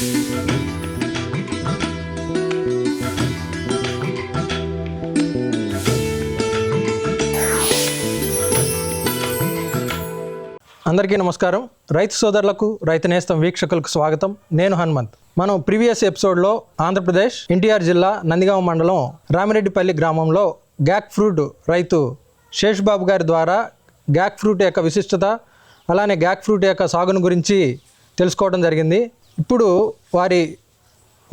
అందరికీ నమస్కారం. రైతు సోదరులకు రైతు నేస్తం వీక్షకులకు స్వాగతం. నేను హనుమంత్. మనం ప్రీవియస్ ఎపిసోడ్లో ఆంధ్రప్రదేశ్ ఎన్టీఆర్ జిల్లా నందిగామ మండలం రామిరెడ్డిపల్లి గ్రామంలో గ్యాక్ ఫ్రూట్ రైతు శేష్బాబు గారి ద్వారా గ్యాక్ ఫ్రూట్ యొక్క విశిష్టత అలానే గ్యాక్ ఫ్రూట్ యొక్క సాగును గురించి తెలుసుకోవడం జరిగింది. ఇప్పుడు వారి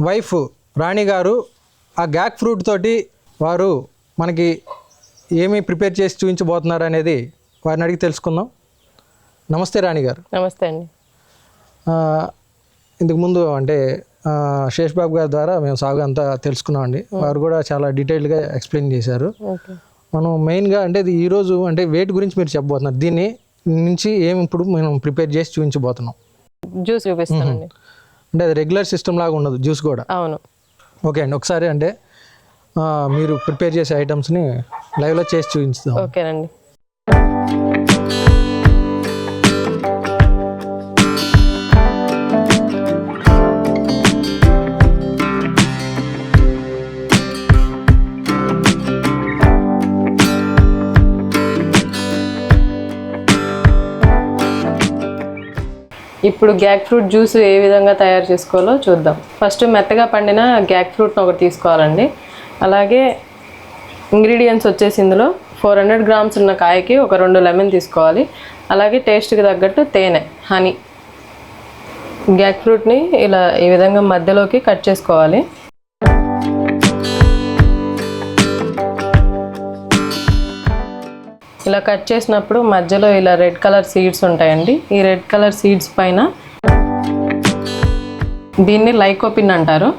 వైఫ్ రాణి గారు ఆ గ్యాక్ ఫ్రూట్ తోటి వారు మనకి ఏమి ప్రిపేర్ చేసి చూపించబోతున్నారు అనేది వారిని అడిగి తెలుసుకుందాం. నమస్తే రాణి గారు. నమస్తే అండి. ఆ, ఇంతకు ముందు అంటే ఆ, శేష్ బాబు గారి ద్వారా మేము సాగు అంతా తెలుసుకున్నామండి వారు కూడా చాలా డీటెయిల్డ్గా ఎక్స్ప్లెయిన్ చేశారు. మనం మెయిన్గా అంటే ఈరోజు అంటే వెయిట్ గురించి మీరు చెప్పబోతున్నారు. దీన్ని నుంచి ఏమి ఇప్పుడు మనం ప్రిపేర్ చేసి చూపించబోతున్నాం. జ్యూస్ చూపిస్తానండి. అంటే అది రెగ్యులర్ సిస్టమ్ లాగా ఉండదు జ్యూస్ కూడా. అవును. ఓకే అండి ఒకసారి అంటే మీరు ప్రిపేర్ చేసే ఐటమ్స్ని లైవ్లో చేసి చూపించుదాం ఓకేనండి. ఇప్పుడు గ్యాక్ ఫ్రూట్ జ్యూస్ ఏ విధంగా తయారు చేసుకోవాలో చూద్దాం. ఫస్ట్ మెత్తగా పండిన గ్యాక్ ఫ్రూట్ని ఒకటి తీసుకోవాలండి. అలాగే ఇంగ్రీడియంట్స్ వచ్చేసి ఇందులో ఫోర్ హండ్రెడ్ గ్రామ్స్ ఉన్న కాయకి ఒక రెండు లెమన్ తీసుకోవాలి. అలాగే టేస్ట్కి తగ్గట్టు తేనె హనీ గ్యాక్ ఫ్రూట్ని ఇలా ఈ విధంగా మధ్యలోకి కట్ చేసుకోవాలి. ఇలా కట్ చేసినప్పుడు మధ్యలో ఇలా రెడ్ కలర్ సీడ్స్ ఉంటాయండి. ఈ రెడ్ కలర్ సీడ్స్ పైన దీన్ని లైకోపిన్ అంటారు.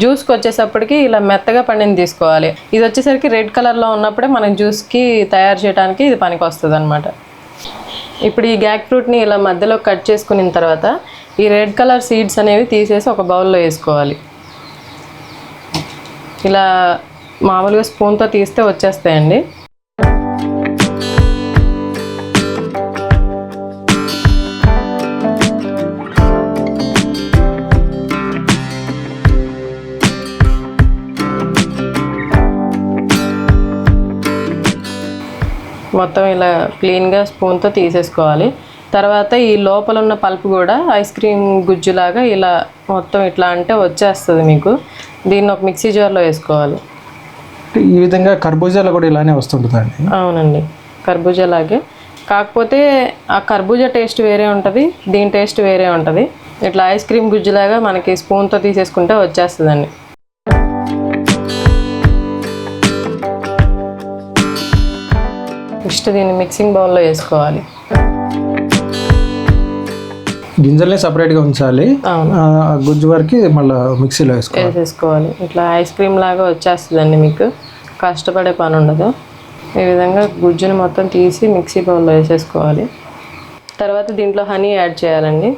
జ్యూస్కి వచ్చేసప్పటికి ఇలా మెత్తగా పండిని తీసుకోవాలి. ఇది వచ్చేసరికి రెడ్ కలర్లో ఉన్నప్పుడే మనం జ్యూస్కి తయారు చేయడానికి ఇది పనికి వస్తుంది అనమాట ఇప్పుడు ఈ గ్యాక్ ఫ్రూట్ని ఇలా మధ్యలో కట్ చేసుకున్న తర్వాత ఈ రెడ్ కలర్ సీడ్స్ అనేవి తీసేసి ఒక బౌల్లో వేసుకోవాలి. ఇలా మామూలుగా స్పూన్తో తీస్తే వచ్చేస్తాయండి. మొత్తం ఇలా క్లీన్గా స్పూన్తో తీసేసుకోవాలి. తర్వాత ఈ లోపల ఉన్న పల్ప్ కూడా ఐస్ క్రీమ్ గుజ్జులాగా ఇలా మొత్తం ఇట్లా అంటే వచ్చేస్తుంది మీకు. దీన్ని ఒక మిక్సీ జార్లో వేసుకోవాలి. ఈ విధంగా కర్బూజాలో కూడా ఇలానే వస్తుంటుందండి. అవునండి. కర్బూజా లాగే. కాకపోతే ఆ కర్బూజా టేస్ట్ వేరే ఉంటుంది దీని టేస్ట్ వేరే ఉంటుంది. ఇట్లా ఐస్ క్రీమ్ గుజ్జులాగా మనకి స్పూన్తో తీసేసుకుంటే వచ్చేస్తుందండి. నెక్స్ట్ దీన్ని మిక్సింగ్ బౌల్లో వేసుకోవాలి. గింజల్ని సపరేట్గా ఉంచాలి. గుజ్జు వరకు మళ్ళీ మిక్సీలో వేసుకోవాలి. వేసేసుకోవాలి. ఇట్లా ఐస్ క్రీమ్ లాగా వచ్చేస్తుందండి మీకు. కష్టపడే పని ఉండదు. ఈ విధంగా గుజ్జుని మొత్తం తీసి మిక్సీ బౌల్లో వేసేసుకోవాలి. తర్వాత దీంట్లో హనీ యాడ్ చేయాలండి.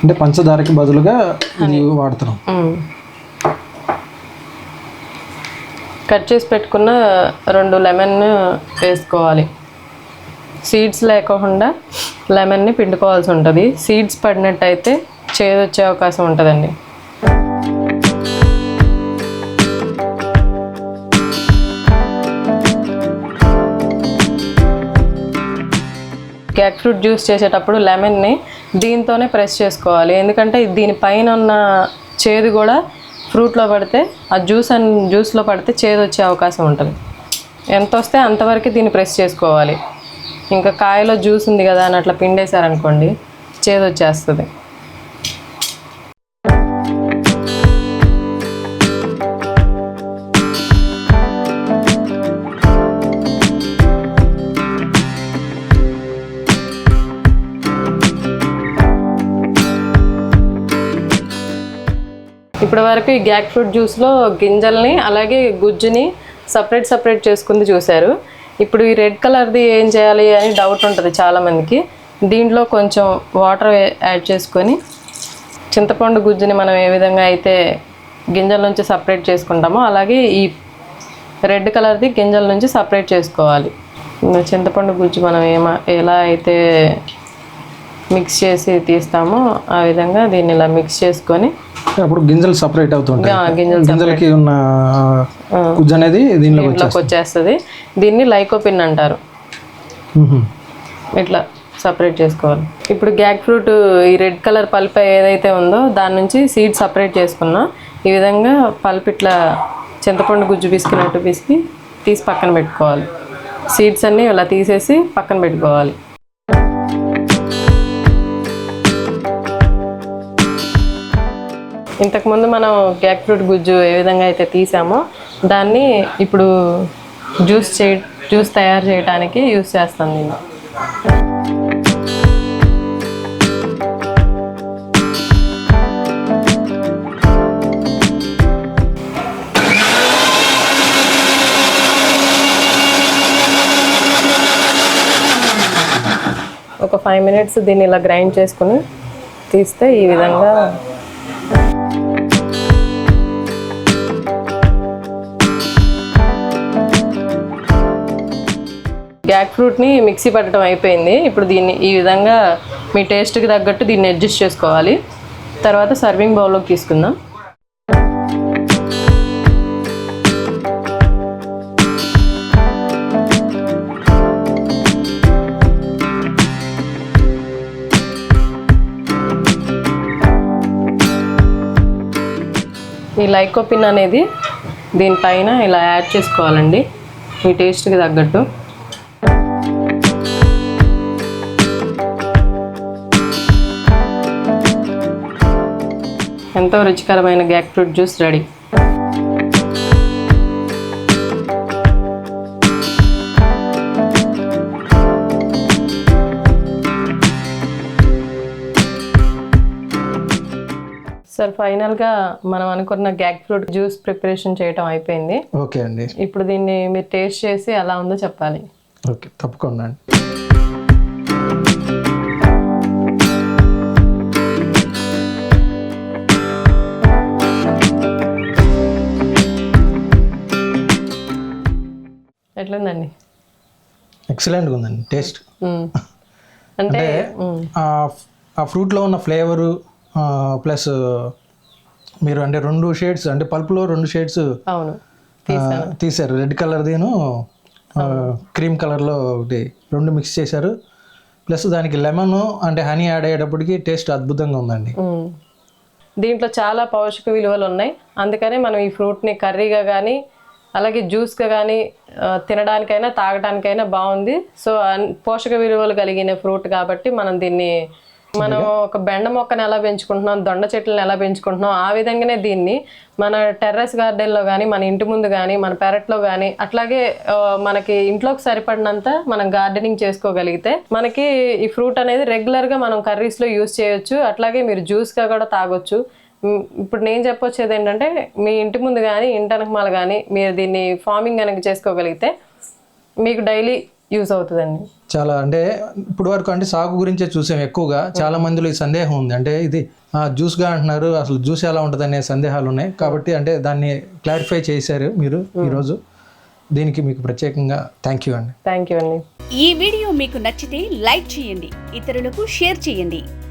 అంటే పంచదారకి బదులుగా వాడుతున్నాం. కట్ చేసి పెట్టుకున్న రెండు లెమన్ వేసుకోవాలి. సీడ్స్ లేకుండా లెమన్ని పిండుకోవాల్సి ఉంటుంది. సీడ్స్ పడినట్టయితే చేదు వచ్చే అవకాశం ఉంటుందండి. గ్యాక్ ఫ్రూట్ జ్యూస్ చేసేటప్పుడు లెమన్ని దీంతోనే ప్రెస్ చేసుకోవాలి. ఎందుకంటే దీనిపైన ఉన్న చేదు కూడా ఫ్రూట్లో పడితే ఆ జ్యూస్ అండ్ జ్యూస్లో పడితే చేదు వచ్చే అవకాశం ఉంటుంది. ఎంత వస్తే అంతవరకు దీన్ని ప్రెస్ చేసుకోవాలి. ఇంకా కాయలో జ్యూస్ ఉంది కదా అని అట్లా పిండేశారనుకోండి చేదు వచ్చేస్తుంది. ఇప్పటి వరకు ఈ గ్యాక్ ఫ్రూట్ జ్యూస్లో గింజల్ని అలాగే గుజ్జుని సపరేట్ సపరేట్ చేసుకుంది చూశారు. ఇప్పుడు ఈ రెడ్ కలర్ది ఏం చేయాలి అని డౌట్ ఉంటుంది చాలామందికి దీంట్లో కొంచెం వాటర్ యాడ్ చేసుకొని చింతపండు గుజ్జుని మనం ఏ విధంగా అయితే గింజల నుంచి సపరేట్ చేసుకుంటామో అలాగే ఈ రెడ్ కలర్ది గింజల నుంచి సపరేట్ చేసుకోవాలి. చింతపండు గుజ్జు మనం ఏమ ఎలా అయితే మిక్స్ చేసి తీస్తామో. ఆ విధంగా దీన్ని ఇలా మిక్స్ చేసుకొని అప్పుడు గింజలు సపరేట్ అవుతుంటాయి. గింజలు గింజలకి ఉన్న గుజ్జు అనేది దీనిలోకి వచ్చేస్తుంది. దీన్ని లైకోపిన్ అంటారు. ఇట్లా సపరేట్ చేసుకోవాలి. ఇప్పుడు గ్యాక్ ఫ్రూట్ ఈ రెడ్ కలర్ పల్ప్ ఏదైతే ఉందో దాని నుంచి సీడ్ సపరేట్ చేసుకున్నాం ఈ విధంగా పల్ప్ ఇట్లా చింతపండు గుజ్జు పిసికినట్టు పిసికి తీసి పక్కన పెట్టుకోవాలి. సీడ్స్ అన్నీ ఇలా తీసేసి పక్కన పెట్టుకోవాలి. ఇంతకుముందు మనం గ్యాక్ ఫ్రూట్ గుజ్జు ఏ విధంగా అయితే తీసామో దాన్ని ఇప్పుడు జ్యూస్ చే జ్యూస్ తయారు చేయడానికి యూస్ చేస్తాం నేను. ఒక ఫైవ్ మినిట్స్ దీన్ని ఇలా గ్రైండ్ చేసుకుని తీస్తే ఈ విధంగా గ్యాక్ ఫ్రూట్ని మిక్సీ పట్టడం అయిపోయింది. ఇప్పుడు దీన్ని ఈ విధంగా మీ టేస్ట్కి తగ్గట్టు దీన్ని అడ్జస్ట్ చేసుకోవాలి. తర్వాత సర్వింగ్ బౌల్లోకి తీసుకుందాం. ఈ లైకోపిన్ అనేది దీనిపైన ఇలా యాడ్ చేసుకోవాలండి. మీ టేస్ట్కి తగ్గట్టు. ఎంతో రుచికరమైన gac fruit juice ready. Sir ఫైనల్గా మనం అనుకున్న గ్యాక్ ఫ్రూట్ జ్యూస్ ప్రిపరేషన్ చేయటం అయిపోయింది. ఓకే అండి. ఇప్పుడు దీన్ని మీరు టేస్ట్ చేసి ఎలా ఉందో చెప్పాలి. ఓకే తప్పకుండా అండి. ఎట్లుందండి? ఎక్సలెంట్గా ఉందండి టేస్ట్. అంటే. ఆ ఫ్రూట్లో ఉన్న ఫ్లేవరు ప్లస్ మీరు అంటే రెండు షేడ్స్ అంటే పల్పులో రెండు షేడ్స్ అవును. తీశారు రెడ్ కలర్దిను క్రీమ్ కలర్లో ఒకటి రెండు మిక్స్ చేశారు. ప్లస్ దానికి లెమన్ అంటే హనీ యాడ్ అయ్యేటప్పటికి టేస్ట్ అద్భుతంగా ఉందండి. దీంట్లో చాలా పౌష్టిక విలువలు ఉన్నాయి. అందుకనే మనం ఈ ఫ్రూట్ని కర్రీగా కానీ అలాగే జ్యూస్గా కానీ తినడానికైనా తాగడానికైనా బాగుంది సో పోషక విలువలు కలిగిన ఫ్రూట్ కాబట్టి మనం దీన్ని మనం ఒక బెండ మొక్కను ఎలా పెంచుకుంటున్నాం దొండ చెట్లను ఎలా పెంచుకుంటున్నాం ఆ విధంగానే దీన్ని మన టెర్రస్ గార్డెన్లో కానీ మన ఇంటి ముందు కానీ మన పెరట్లో కానీ అట్లాగే మనకి ఇంట్లోకి సరిపడినంత మనం గార్డెనింగ్ చేసుకోగలిగితే మనకి ఈ ఫ్రూట్ అనేది రెగ్యులర్గా మనం కర్రీస్లో యూస్ చేయొచ్చు. అట్లాగే మీరు జ్యూస్గా కూడా తాగొచ్చు. ఇప్పుడు నేను చెప్పొచ్చేది ఏంటంటే మీ ఇంటి ముందు కానీ ఇంటి వెనకమాల కానీ మీరు దీన్ని ఫార్మింగ్ కనుక చేసుకోగలిగితే మీకు డైలీ యూస్ అవుతుందండి. చాలా అంటే ఇప్పుడు వరకు అంటే సాగు గురించే చూసాం ఎక్కువగా. చాలా మందిలో ఈ సందేహం ఉంది. అంటే ఇది ఆ, జ్యూస్గా అంటున్నారు అసలు జ్యూస్ ఎలా ఉంటుంది అనే సందేహాలు ఉన్నాయి. కాబట్టి అంటే దాన్ని క్లారిఫై చేశారు మీరు ఈరోజు. దీనికి మీకు ప్రత్యేకంగా థ్యాంక్ యూ అండి. థ్యాంక్ యూ అండి. ఈ వీడియో మీకు నచ్చితే లైక్ చేయండి ఇతరులకు షేర్ చేయండి.